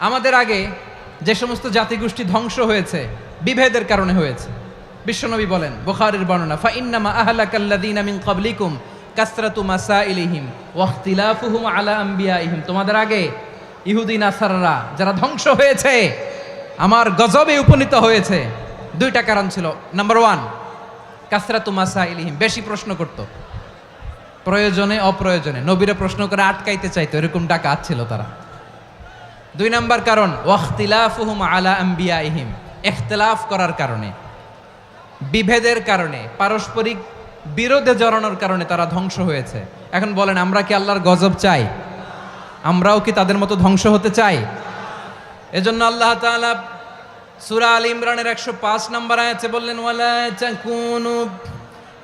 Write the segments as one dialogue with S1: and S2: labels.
S1: আমাদের আগে যে সমস্ত জাতিগোষ্ঠী ধ্বংস হয়েছে, বিভেদের কারণে হয়েছে। বিশ্বনবী বলেন, বুখারীর বর্ণনা ফা ইন্নামা আহলাকাল্লাযীনা মিন ক্বাবলিকুম কাসরাতু মাসাইলিহিম ওয়া ইখতিলাফুহুম আলা আম্বিয়াইহিম। তোমাদের আগে ইহুদি, নাসাররা যারা ধ্বংস হয়েছে, আমার গজবে উপনীত হয়েছে। দুইটা কারণ ছিল। নাম্বার ওয়ান, কাসরাতু মাসাইলিহিম। বেশি প্রশ্ন করত। প্রয়োজনে, অপ্রয়োজনে। নবীরা প্রশ্ন করে আটকাইতে চাইতো, এরকম ডাকাত ছিল তারা। দুই নাম্বার কারণ, ওয়াখতিলাফুহুম আলা আম্বিয়াইহিম ইখতিলাফ করার কারণে, বিভেদের কারণে, পারস্পরিক বিরোধে জড়ানোর কারণে তারা ধ্বংস হয়েছে। এখন বলেন, আমরা কি আল্লাহর গজব চাই? আমরাও কি তাদের মতো ধ্বংস হতে চাই? এজন্য আল্লাহ সূরা আল ইমরানের 105 নম্বর আয়াতে বললেন, ওয়ালা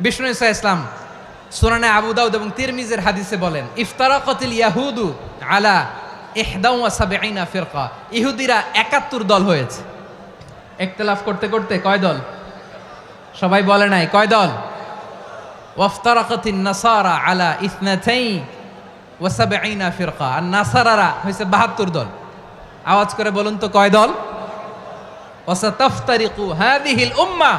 S1: বিষ্ণু ইসা ইসলাম আবু দাউদ এবং তিরমিজের হাদিসে বলেন, ইফতারাকাতিল ইয়াহুদু আলা ইহদাউ ওয়া সাবঈনা ফিরকা। ইহুদিরা 71 দল হয়েছে। ইখতিলাফ করতে করতে কয় দল? সবাই বলে নাই, কয় দল? ওয়াফতারাকাতিন নাসারা আলা ইসনাতাই ওয়া সাবঈনা ফিরকা। আর নাসারারা হইছে 72 দল। আওয়াজ করে বলুন তো কয় দল? ওয়াসাতাফতারিকু হাদিহিল উম্মাহ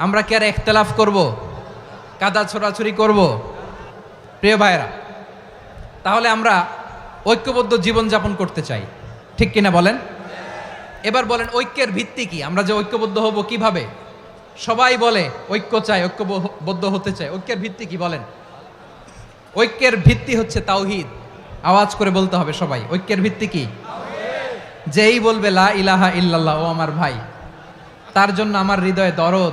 S1: আমরা কি আর একতলাফ করব? কাদা ছোড়াছুরি করব? প্রিয় ভাইরা তাহলে আমরা ঐক্যবদ্ধ জীবনযাপন করতে চাই। ঠিক কিনা বলেন? এবার বলেন, ঐক্যের ভিত্তি কি? আমরা যে ঐক্যবদ্ধ হব কীভাবে? সবাই বলে, ঐক্য চাই, ঐক্যবদ্ধ হতে চাই। ঐক্যের ভিত্তি কি বলেন? ঐক্যের ভিত্তি হচ্ছে তাওহিদ। আওয়াজ করে বলতে হবে সবাই, ঐক্যের ভিত্তি কি? যেই বলবে, লা ইলাহা ইল্লাল্লাহ, ও আমার ভাই। তার জন্য আমার হৃদয়ে দরদ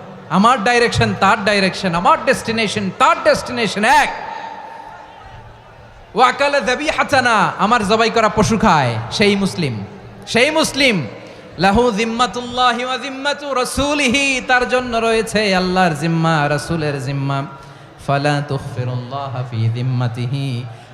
S1: আমার ডাইরেকশন তার ডাইরেকশন আমার ডেস্টিনেশন তার ডেস্টিনেশন এক। ওয়াকালে দাবি হাচানা আমার জবাই করা পশু খায়, সেই মুসলিম। সেই মুসলিম। লাহু জিম্মাতুল্লাহ জিম্মাতু রাসূলিহি, তার জন্য রয়েছে আল্লাহর জিম্মা, রাসূলের জিম্মা। ফালা তুখফিরুল্লাহ ফি জিম্মাতিহি।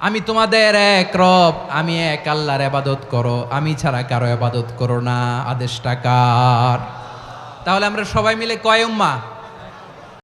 S1: আমি তোমাদের এক রব, আমি এক আল্লাহর এবাদত করো, আমি ছাড়া কারও এবাদত করো না, আদেশটা কার? তাহলে আমরা সবাই মিলে কয় উম্মা?